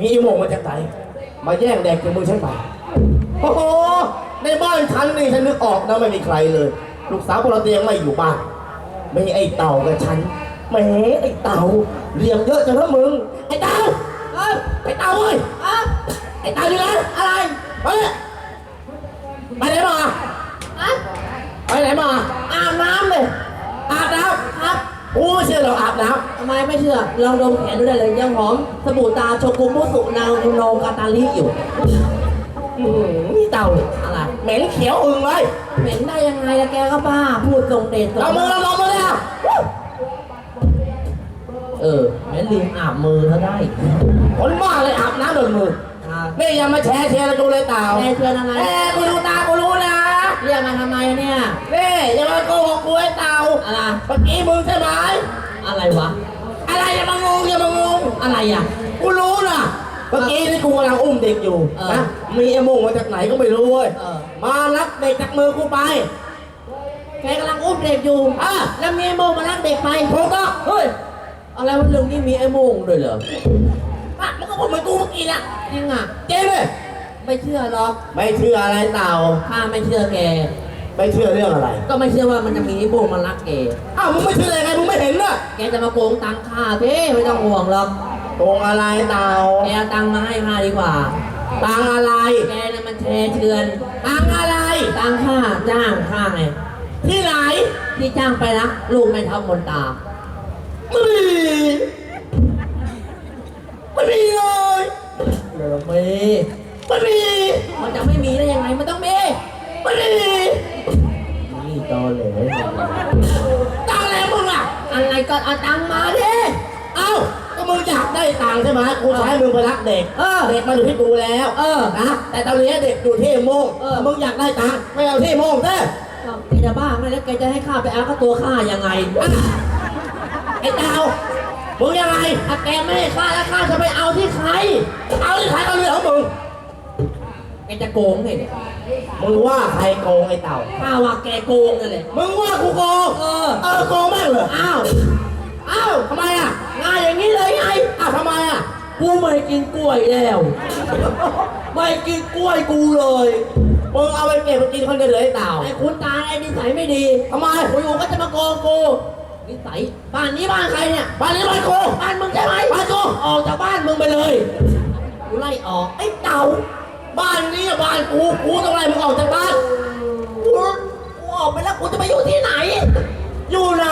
มีไอ้โมงมาจากไหนมาแย่งแดกจากมือฉันไปโอ้โหในบ้านฉันนี่ฉันนึกออกนะไม่มีใครเลย ลูกสาวพลเตียงไม่อยู่บ้านไม่ไอ้เต่ากับฉันแหมไอ้เต่าเลี้ยงเยอะจังนะมึงไอ้เต่าเอ้ยไอ้เต่าเว้ยอะไอ้เต่าอยู่ไหนอะไรเฮ้ยไปไหนมาอะไปไหนมาอาบน้ำเลย อาบน้ำครับโอ้ไม่เชื่อเราอาบน้ทำไมไม่เชื่อลองดมแขนดูได้เลยยังหอมสบู่ตาโชกุมุสุนางโนกาตาลิอยู่ำอื้อหือนี่เต่าอะไรเหม็นเขียวอึ่งเลยเหม็นได้ยังไงละแกก็บ้าพูดทรงเดชทรงเรามือเราลงมาเลยอะเออแม่ลืมอาบมือเขาได้คนบ้าเลยอาบน้ำโดนมืออ่านี่อย่ามาแชร์แชร์เราดูเลยเต่าแม่เชื่อยังไงแหมกูดูตากูรู้นะเรียกมาทำไมเนี่ยนี่อย่ามาโกหกกูไอ้เต่าอะไรเมื่อกี้มึงใช่ไหม อะไรวะ อะไรอย่ามางงอย่ามางงอะไรอะ กูรู้นะเมื่อกี้นี่กูกำลังอุ้มเด็กอยู่เออนะมีไอ้โมงมาจากไหนก็ไม่รู้เว้ยเออ มารับเด็กจากมือกูไปแกกำลังอุ้มเด็กอยู่อะแล้วมีไอ้โมงมาลักเด็กไปถูกต้องเฮ้ย อะไรวะเรื่องนี้มีไอ้โมงด้วยเหรออะมันก็พูดเหมือนกูเมื่อกี้น่ะจริงอะ เจ๊เลยไม่เชื่อหรอกไม่เชื่ออะไรเต่า ข้าไม่เชื่อแก ไม่เชื่อเรื่องอะไร ก็ไม่เชื่อว่ามันจะมีไอ้โมงมาลักแกอ้าวมึงไม่เชื่อยังไงมึงไม่เห็นน่ะแกจะมาโกงตังค่าเท่ไม่ต้องห่วงหรอกโกงอะไรเต่าแกเอาตังค์มาให้ข้าดีกว่าตังอะไร แกเนี่ยมันแชร์เชือนตังอะไร ตังค่าจ้างค่าไงที่ไหนที่จ้างไปนะลูกไม่เท่าคนตาไม่มีไม่มีเลยเออไม่ไม่มีมันจะไม่มีได้ยังไงมันต้องมีไม่มีนี่ ตอเหลตังอะไรมึงอะ อะไรก็เอาตังค์มาดิ เอ้า ก็มึงอยากได้ตังค์ใช่ไหมกูใช้มึงไปรักเด็ก เออ เด็กมาอยู่ที่กูแล้ว เออ นะ แต่ตอนนี้เด็กอยู่ที่โมงเออ มึงอยากได้ตังค์ไม่เอาที่โมงเด้ออ้าวแกจะบ้าไหมแล้วแกจะให้ข้าไปเอาก็ตัวข้ายังไงไอ้เต่ามึงยังไงถ้าแกไม่ให้ข้าแล้วข้าจะไปเอาที่ใคร เอาที่ใครเอาเรื่องของมึงแกจะโกงไงเนี่ยมึงว่าใครโกงไอ้เต่า ข้าว่าแกโกงนั่นแหละ มึงว่ากูโกง เออ เออโกงแม่งเหรอ อ้าว อ้าวทำไมอะง่ายอย่างนี้เลยไงอ้าวทำไมอะ กูไม่กินกล้วยแล้ว ไม่กินกล้วยกูเลย มึงเอาไปเก็บไปกินคนเดียวเลยไอ้เต่า ไอ้คุณตาไอ้นิสัยไม่ดีทำไมกูอยู่ก็จะมาโกงกู นิสัย บ้านนี้บ้านใครเนี่ย บ้านนี้บ้านกู บ้านมึงใช่ไหมบ้านกู ออกจากบ้านมึงไปเลย กูไล่ออก ไอ้เต่า บ้านนี้บ้านกูกูต้องไล่มึงออกจากบ้านกูกูออกไปแล้วกูจะไปอยู่ที่ไหน อยู่ไหน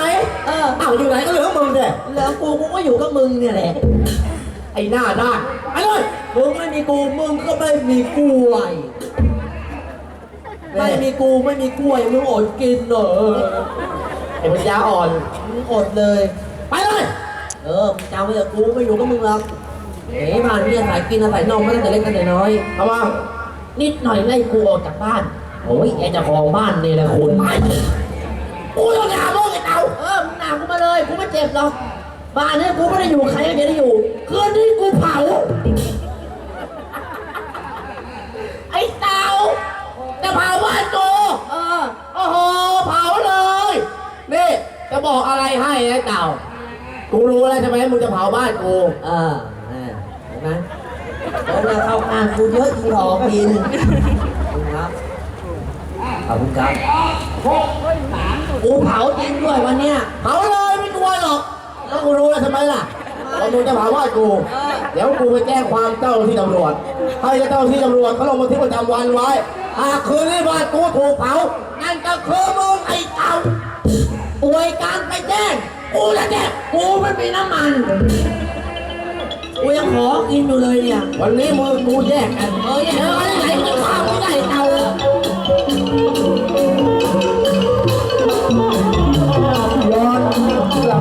เอออ้าวอยู่ไหนก็เหลือมึงเด้เหลือกูกูก็อยู่กับมึงเนี่ยแหละไอ้หน้าด้านไปเลยมึงไม่มีกูมึงก็ไม่มีกล้วยไม่มีกูไม่มีกล้วยมึงอดกินเหรอไอ้ปัญญาอ่อนมึงอดเลย ไปเลย เออมึงจำไว้เถอะกูไม่อยู่กับมึงหรอก เอ๋บ้านพี่อายกินอาศัยนอนมาตั้งแต่เล็กตั้งแต่น้อยทำไมนิดหน่อยไล่กูออกจากบ้าน โอ้ยแกจะของบ้านนี่แหละคุณกูต้องด่ามึงไอ้เต่าเออมึงหนากูมาเลยกูไม่เจ็บหรอกบ้านนี้กูไม่ได้อยู่ใครก็ไม่ได้อยู่คืนนี้กูเผา ไอ้เต่าจะเผาบ้านกูเออโอ้โหเผาเลยนี่จะบอกอะไรให้ไอ้เต่ากูรู้แล้วใช่ไหมมึงจะเผาบ้านกูเออ ห็นไหมแล้วเราเข้าข้างกูเยอะจริงหรอกินขอบคุณครับขอบคุณครับกูเผาจริงด้วยวันเนี้ยเผาเลยไม่กลัวหรอกแล้วกูรู้แล้วทำไมล่ะว่ามึงจะเผาบ้ากู เดี๋ยวกูไปแจ้งความเจ้าหน้าที่ตำรวจ ให้เจ้าหน้าที่ตำรวจเขาลงบันทึกประจำวันไว้หากคืนนี้บ้านกูถูกเผา นั่นก็คือมึงไอ้เต่าป่วยการไปแจ้ง กูจะแจ้งกูไม่มีน้ำมัน กูยังขอกินอยู่เลยเนี่ย วันนี้มึงกูแยกกัน เออแยกเจอกันที่ไหนกูฆ่ามึงได้